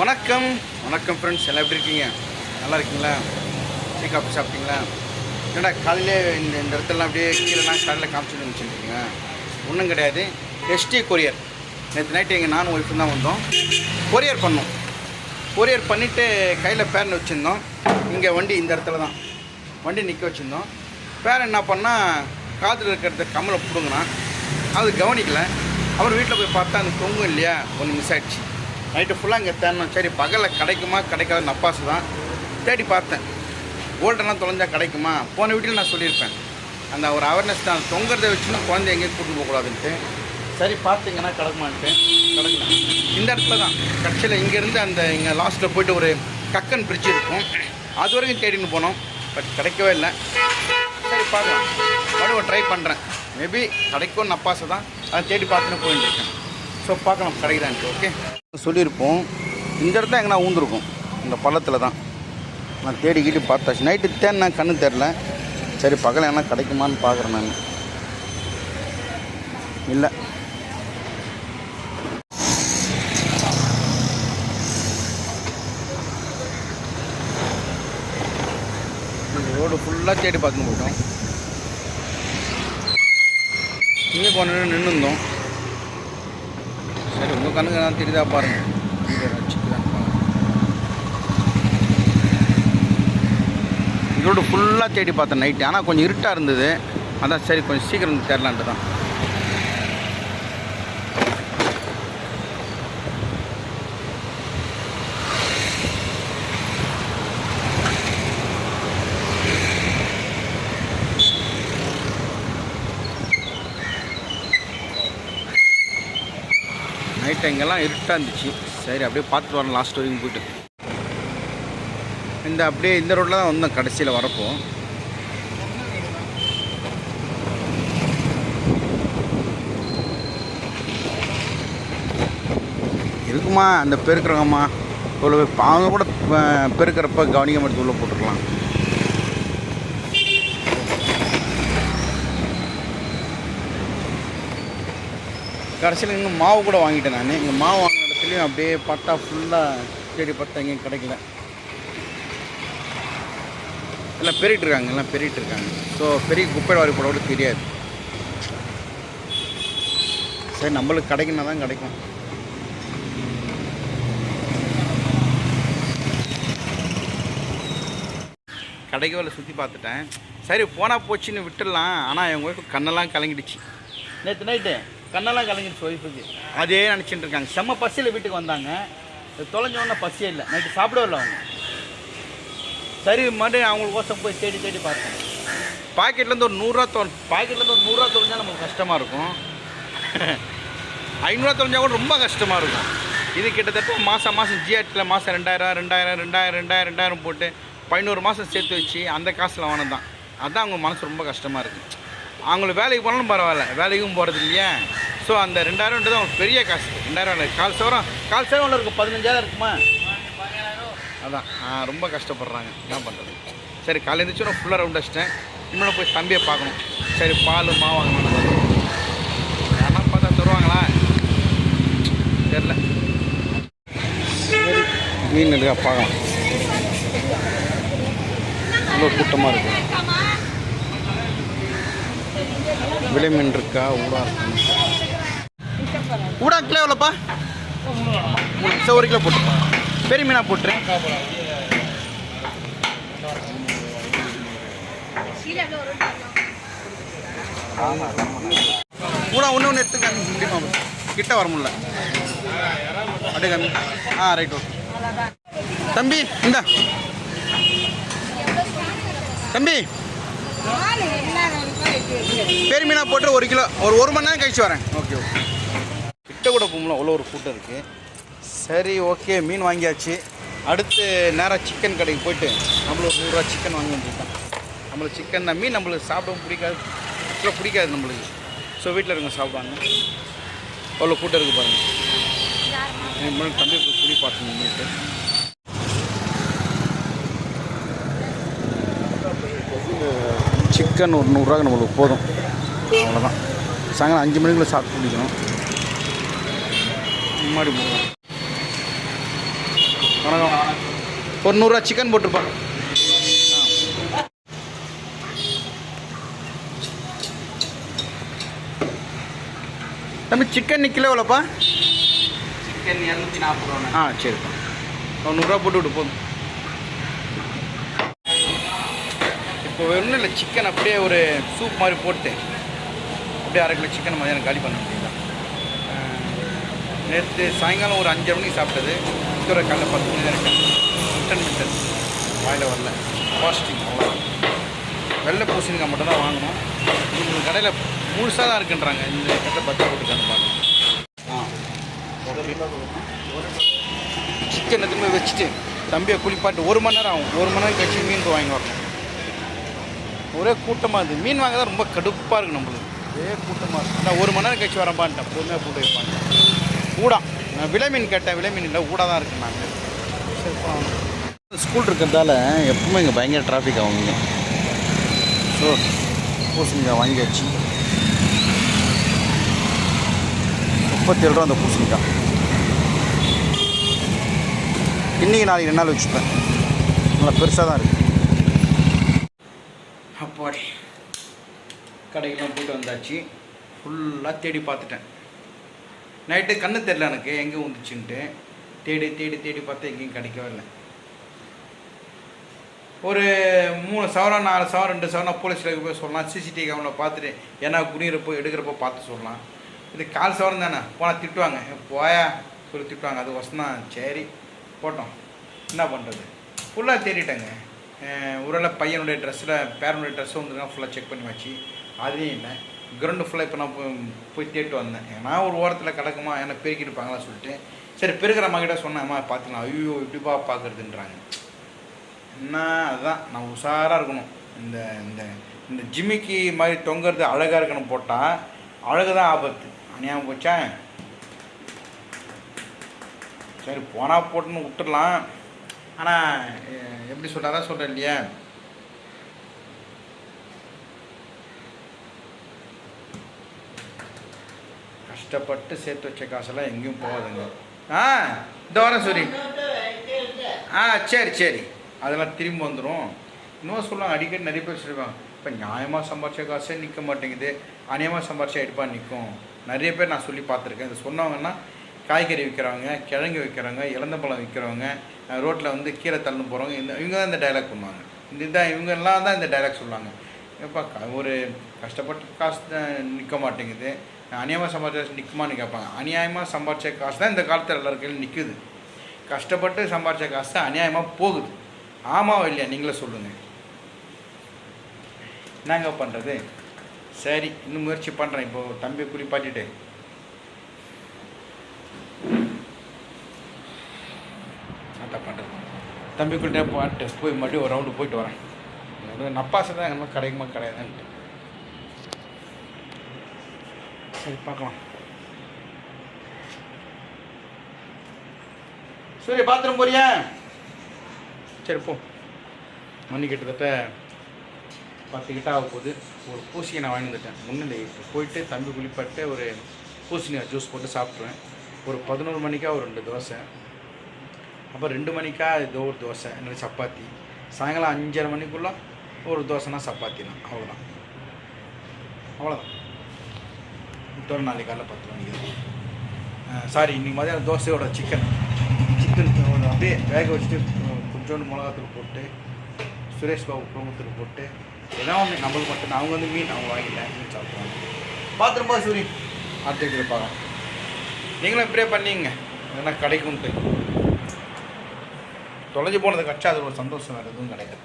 வணக்கம். வணக்கம் ஃப்ரெண்ட்ஸ் எல்லாம் எப்படி இருக்கீங்க? நல்லா இருக்கீங்களா? டீ காஃபி சாப்பிட்டீங்களா? என்னடா காலையிலே இந்த இந்த இடத்துலலாம் அப்படியே கீழேலாம் காலையில் காமிச்சிட்டு வந்துச்சுருக்கீங்க ஒன்றும் கிடையாது. எஸ்டி கொரியர் நேற்று நைட்டு எங்கள் நானும் ஒய்ஃபும் தான் வந்தோம். கொரியர் பண்ணோம். கொரியர் பண்ணிவிட்டு கையில் பேரன் வச்சுருந்தோம். இங்கே வண்டி இந்த இடத்துல தான். வண்டி நிற்க வச்சுருந்தோம். பேரன் என்ன பண்ணால் காதில் இருக்கிறத கம்மலை கொடுங்கண்ணா அது கவனிக்கல. அவர் வீட்டில் போய் பார்த்தா அந்த தொங்கும் இல்லையா? ஒன்று மிஸ் ஆகிடுச்சு நைட்டு ஃபுல்லாக இங்கே தேடணும் சரி பகலில் கிடைக்குமா? கிடைக்காது நப்பாசு தான். தேடி பார்த்தேன். ஓல்டெல்லாம் தொலைஞ்சா கிடைக்குமா? போன வீட்டில் நான் சொல்லியிருப்பேன். அந்த ஒரு அவேர்னஸ் தான். தொங்குறத வச்சுன்னு குழந்தை எங்கேயும் கூட்டிட்டு போகக்கூடாதுன்ட்டு. சரி பார்த்தீங்கன்னா கிடக்குமான்ட்டு. கிடக்கல இந்த இடத்துல தான். கட்சியில் இங்கேருந்து அந்த இங்கே லாஸ்ட்டில் போயிட்டு ஒரு கக்கன் பிரிட்ஜ் இருக்கும். அது வரைக்கும் தேடின்னு போனோம். பட் கிடைக்கவே இல்லை. சரி பார்க்கலாம். மறுபடியும் ட்ரை பண்ணுறேன் மேபி கிடைக்கும் நப்பாசை தான். அதை தேடி பார்த்துன்னு போயிட்டு இருக்கேன். ஸோ பார்க்கலாம் கிடைக்கிறான்ட்டு ஓகே சொல்லியிருப்போம். இந்த இடத்துல எங்கன்னா ஊந்துருக்கும். இந்த பள்ளத்தில் தான். நான் தேடிக்கிட்டு பார்த்தாச்சு. நைட்டு தேன் நான் கண்ணு தெரில சரி பகல் என்ன கிடைக்குமான்னு பார்க்குறேன் நான். இல்லை. ரோடு ஃபுல்லாக தேடி பார்த்துன்னு போயிட்டோம். இங்கே கொஞ்ச நின்று இருந்தோம் சரி உங்கள் கண்ணுக்கு நான் தெரியுதா பாருங்க. ரோடு ஃபுல்லாக தேடி பார்த்தேன் நைட்டு ஆனால் கொஞ்சம் இருட்டாக இருந்தது. அதான் சரி கொஞ்சம் சீக்கிரம் தெரிலான்ட்டு தான். நைட் எங்கெல்லாம் இருட்டாக இருந்துச்சு. சரி அப்படியே பார்த்துட்டு வரேன் லாஸ்ட் வரைக்கும் போயிட்டு. இந்த அப்படியே இந்த ரோட்டில் தான் வந்தோம் கடைசியில் வரப்போ. இருக்குமா அந்த பெருக்கிறவங்கம்மா உள்ள போய் அவங்க கூட பெருக்கிறப்ப கவனிக்க மட்டும் உள்ளே போட்டுக்கலாம். கடைசியில் இங்கே மாவு கூட வாங்கிட்டேன் நான். இங்கே மாவு வாங்கின இடத்துலையும் அப்படியே பட்டா ஃபுல்லாக தேடி பார்த்தா எங்கேயும் கிடைக்கல. எல்லாம் பெருகிட்டு இருக்காங்க எல்லாம் பெருகிட்டு இருக்காங்க. ஸோ பெரிய குப்பை வாரி போட கூட தெரியாது. சரி நம்மளுக்கு கிடைக்குன்னா தான் கிடைக்கும். கடைக்கு சுற்றி பார்த்துட்டேன். சரி போனால் போச்சுன்னு விட்டுடலாம். ஆனால் என் ஒய்ஃபு கண்ணெல்லாம் கலங்கிடுச்சு. நேற்று நைட்டு கண்ணெல்லாம் கலங்கிடுச்சு ஒய்ஃபுக்கு அதே நினச்சிட்டு இருக்காங்க. செம்ம பசியில் வீட்டுக்கு வந்தாங்க. தொலைஞ்சவொன்னே பசியே இல்லை. நைட்டு சாப்பிட இல்லை அவங்க. சரி மறுபடியும் அவங்களுக்கோசம் போய் தேடி தேடி பார்த்தேன். பாக்கெட்லேருந்து ஒரு நூறுரூவா தொ பாக்கெட்லேருந்து ஒரு நூறுரூவா தொலைஞ்சா நமக்கு கஷ்டமாக இருக்கும். ஐநூறுரூவா தொலைஞ்சா கூட ரொம்ப கஷ்டமாக இருக்கும். இது கிட்டத்தட்ட மாதம் மாதம் ஜிஆர்டியில் மாதம் ரெண்டாயிரம் ரெண்டாயிரம் ரெண்டாயிரம் ரெண்டாயிரம் ரெண்டாயிரம் போட்டு பதினோரு மாதம் சேர்த்து வச்சு அந்த காசில் வாங்கினது தான் அதுதான் அவங்க மனசு ரொம்ப கஷ்டமாக இருக்குது அவங்களுக்கு வேலைக்கு போனாலும் பரவாயில்ல. வேலைக்கும் போகிறது இல்லையா. ஸோ அந்த ரெண்டாயிரம்ன்றது அவங்களுக்கு பெரிய காசு. ரெண்டாயிரம் கால் சவரம் கால் சவரம் இருக்கும் பதினஞ்சாயிரம் இருக்குமா? அதான் ரொம்ப கஷ்டப்படுறாங்க. என்ன பண்ணுறது சரி காலையில் இருந்துச்சு ஃபுல்லாக ரவுண்ட் அடிச்சிட்டேன். இன்னொன்று போய் தம்பியை பார்க்கணும். சரி பால் மாவு வாங்கணும் யாரா பார்த்தா தருவாங்களா? தெரில மீன் இருக்கா பார்க்கலாம். ரொம்ப கூட்டமாக இருக்கும் விலை மீன் இருக்கா ஊடா. ஊடா கிலோ எவ்வளோப்பா? சரி ஒரு கிலோ போட்டுப்பா. பெரிய மீனாக போட்டுரு. கூட ஒன்று ஒன்று எடுத்துக்க. முடியுமா கிட்ட வர முடியல. அப்படியே கம்மி. ஆ ரைட் ஓகே தம்பி இந்த. தம்பி. பெரிய மீனா போட்டு ஒரு கிலோ ஒரு ஒரு மணி நேரம் கழிச்சு வரேன். Okay okay. கிட்ட கூட போகல அவ்வளோ ஒரு கூட்டம் இருக்குது சரி ஓகே மீன் வாங்கியாச்சு. அடுத்து நேராக சிக்கன் கடைக்கு போயிட்டு நம்மளுக்கு ஒரு நூறுரூவா சிக்கன் வாங்க வேண்டியதான் நம்மளுக்கு சிக்கன் தான் மீன் நம்மளுக்கு சாப்பிடவும் பிடிக்காது. ஆக்சுவலாக பிடிக்காது நம்மளுக்கு. ஸோ வீட்டில் இருக்க சாப்பிடுவாங்க. அவ்வளோ கூட்டம் இருக்குது பாருங்கள் தம்பி போய் குடி சிக்கன் ஒரு நூறுரூவா நம்மளுக்கு போதும். அவ்வளோதான் சாயங்காலம் அஞ்சு மணிக்குள்ளே சாப்பிட்டு முடிக்கணும். முன்னாடி போகணும் வணக்கம். ஒரு நூறுரூவா சிக்கன் போட்டுருப்பா தம்பி சிக்கன் கிலோ எவ்வளோப்பா? சிக்கன் இரநூத்தி நாற்பது ரூபா ஆ சரிப்பா. ஒரு நூறுரூவா போட்டு விட்டு போதும். இப்போ ஒன்றும் இல்லை சிக்கன் அப்படியே ஒரு சூப் மாதிரி போட்டு அப்படியே அரை கிலோ சிக்கன் மதியானம் காலி பண்ண முடியல. நேற்று சாயங்காலம் ஒரு அஞ்சரை மணிக்கு சாப்பிட்டது. இப்போ காலைல பத்து மணி தான் இருக்கேன் மிட்டன் மிட்டன் வாயில் வரல. பாசிட்டிவ் அவ்வளோ வெள்ளை பூசணிக்காய் மட்டும் தான் வாங்கணும். இந்த கடையில் முழுசாக தான் இருக்குன்றாங்க. இந்த கட்டை பத்தா போட்டுக்கான்னு பார்க்கணும் ஆ. சிக்கன் திரும்ப வச்சுட்டு தம்பியை குளிப்பாட்டு. ஒரு மணி நேரம் ஆகும். ஒரு மணி நேரம் கழிச்சு மீன் போய் வாங்கி வரணும். ஒரே கூட்டமாக இருக்குது மீன் வாங்க தான் ரொம்ப கடுப்பாக இருக்குது நம்மளுக்கு. ஒரே கூட்டமாக இருக்குது நான் ஒரு மணி நேரம் கழிச்சு வரப்பான்ட்டேன் பொறுமையாக போட்டு வைப்பான்ட்டேன் ஊடா. நான் விலை மீன் கேட்டேன். விலை மீன் இல்லை ஊடா தான் இருக்கு நான் சரி ஸ்கூல் இருக்கிறதால எப்பவுமே இங்கே பயங்கர டிராஃபிக் ஆகும் இங்கே ஸோ பூசணிக்காய் வாங்கியாச்சு. முப்பத்தேழு ரூபா அந்த பூசணிக்காய். இன்றைக்கி நாளைக்கு ரெண்டு நாள் வச்சுப்பேன். நல்லா பெருசாக தான் இருக்குது அப்பாடி கடைக்கெல்லாம் போயிட்டு வந்தாச்சு. ஃபுல்லாக தேடி பார்த்துட்டேன். நைட்டு கண்ணு தெரில எனக்கு எங்கே வந்துச்சுன்ட்டு. தேடி தேடி தேடி பார்த்தா எங்கேயும் கிடைக்கவே இல்லை. ஒரு மூணு சவரம் நாலு சவரம் ரெண்டு சவரம் போலீஸில் போய் சொல்லலாம். சிசிடிவி கேமரா பார்த்துட்டு ஏன்னா குனிகிறப்போ எடுக்கிறப்போ பார்த்து சொல்லலாம். இது கால் சவரம் தானே? போனால் திட்டுவாங்க. போயா? சொல்லி திட்டுவாங்க. அது வசந்தான் சரி போட்டோம். என்ன பண்ணுறது ஃபுல்லாக தேடிட்டேங்க. ஒருவேளை பையனுடைய ட்ரெஸ்ஸில் பேரனுடைய ட்ரெஸ்ஸும் வந்துருக்கான் ஃபுல்லாக செக் பண்ணி வச்சு. அதையும் இல்லை. கிரவுண்டு ஃபுல்லாக இப்போ நான் போய் போய் தேட்டு வந்தேன். ஏன்னா ஒரு ஓரத்தில் கிடக்குமா ஏன்னா பெருக்கிட்டு சொல்லிட்டு. சரி பெருக்கிற மகிட்ட சொன்னேன். அம்மா பார்த்துக்கலாம் ஐயோ இப்படிப்பா பார்க்குறதுன்றாங்க என்ன? அதுதான். நான் உஷாராக இருக்கணும். இந்த இந்த இந்த ஜிம்மிக்கு மாதிரி தொங்குறது அழகாக இருக்கணும் போட்டால் அழகு தான் ஆபத்து. அணியாமல் போச்சா? சரி போனால் போட்டுன்னு விட்டுடலாம். ஆனால் எப்படி சொல்கிறாரா சொல்கிறேன் இல்லையா கஷ்டப்பட்டு சேர்த்து வச்ச காசெல்லாம் எங்கேயும் போகாதுங்க. ஆ இந்த வரேன் சரி. ஆ சரி சரி. அதெல்லாம் திரும்பி வந்துடும் இன்னும் சொல்லுவாங்க அடிக்கடி நிறைய பேர் சொல்லுவாங்க இப்போ நியாயமாக சம்பாரிச்ச காசே நிற்க மாட்டேங்குது. அநியாயமாக சம்பாரிச்சா எடுப்பா நிற்கும் நிறைய பேர் நான் சொல்லி பார்த்துருக்கேன். இதை சொன்னவங்கன்னா காய்கறி விற்கிறவங்க கிழங்கு விற்கிறவங்க இளந்தப்பழம் விற்கிறவங்க ரோட்டில் வந்து கீரை தள்ளு போகிறவங்க இந்த இவங்க தான் இந்த டைலாக் பண்ணுவாங்க. இந்த இதான் இவங்கெல்லாம் தான் இந்த டைலாக் சொல்லுவாங்க. எப்பா ஒரு கஷ்டப்பட்டு காசு தான் நிற்க மாட்டேங்குது. அநியாயமாக சம்பாரிச்சா நிற்குமான்னு கேட்பாங்க. அநியாயமாக சம்பாதிச்ச காசு தான் இந்த காலத்தில் எல்லாருக்கையும் நிற்குது கஷ்டப்பட்டு சம்பாதிச்ச காசு தான் அநியாயமாக போகுது. ஆமாவா இல்லையா? நீங்களே சொல்லுங்கள் என்னங்க பண்ணுறது சரி இன்னும் முயற்சி பண்ணுறேன் இப்போது தம்பி குளிப்பாட்டிட்டு அதான் பண்ணுறது தம்பி குளிட்டே பாட்டு போய் மறுபடியும் ஒரு ரவுண்டு போயிட்டு வரேன். நப்பாசை தான் என்ன கிடைக்குமா கிடையாதுன்ட்டு. சரி பார்க்கலாம். சூரிய பாத்ரூம் போறியா? சரி போ. மணி கிட்டத்தட்ட பத்து கிட்ட ஆக போகுது. ஒரு பூசியை நான் வாங்கி வந்துட்டேன். முன்னிலை இப்போ போயிட்டு தம்பி குளிப்பாட்டு ஒரு பூசணியாக ஜூஸ் போட்டு சாப்பிட்ருவேன் ஒரு பதினோரு மணிக்கா ஒரு ரெண்டு தோசை. அப்போ ரெண்டு மணிக்கா ஏதோ ஒரு தோசை இல்லை சப்பாத்தி. சாயங்காலம் அஞ்சரை மணிக்குள்ளே ஒரு தோசைனா சப்பாத்தினா தான். அவ்வளோதான் அவ்வளோதான் இதோட நாளைக்கு காலையில் பத்து மணிக்கு சாரி இன்றைக்கி மதியானம் தோசையோட சிக்கன் சிக்கன் அப்படியே வேக வச்சுட்டு கொஞ்சோண்டு மிளகாத்தூள் போட்டு சுரேஷ் பாபு குடும்பத்தில் போட்டு ஏதோ ஒன்று நம்மளுக்கு மட்டும் அவங்க வந்து மீன் அவங்க வாங்கிட்டேன் மீன் சாப்பிடுவாங்க. பார்த்துருப்பா சூரி அடுத்த பார்க்கலாம் நீங்களும் இப்படியே பண்ணிங்க ஏன்னா கிடைக்கும்ட்டு. தொலைஞ்சு போனது கட்சா அது ஒரு சந்தோஷம் வேறு எதுவும் கிடையாது.